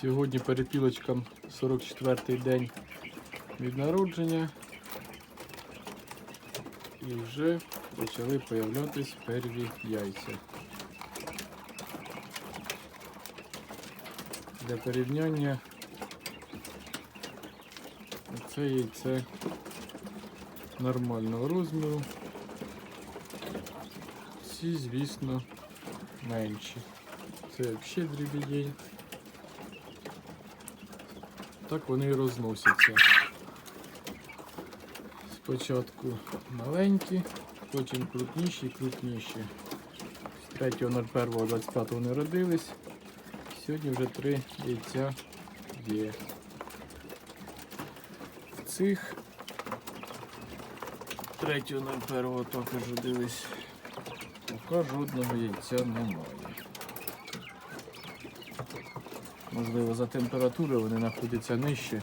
Сьогодні перепілочкам 44-й день від народження. І вже почали появлятись перві яйця. Для порівняння це яйце нормального розміру. Ці, звісно, менші. Це взагалі дрібідень. Так вони і розносяться. Спочатку маленькі, потім крупніші і крупніші. З 3.01.25 вони родились. Сьогодні вже три яйця є. Цих 3.01 також родились. Поки жодного яйця немає. Можливо, за температури вони знаходяться нижче,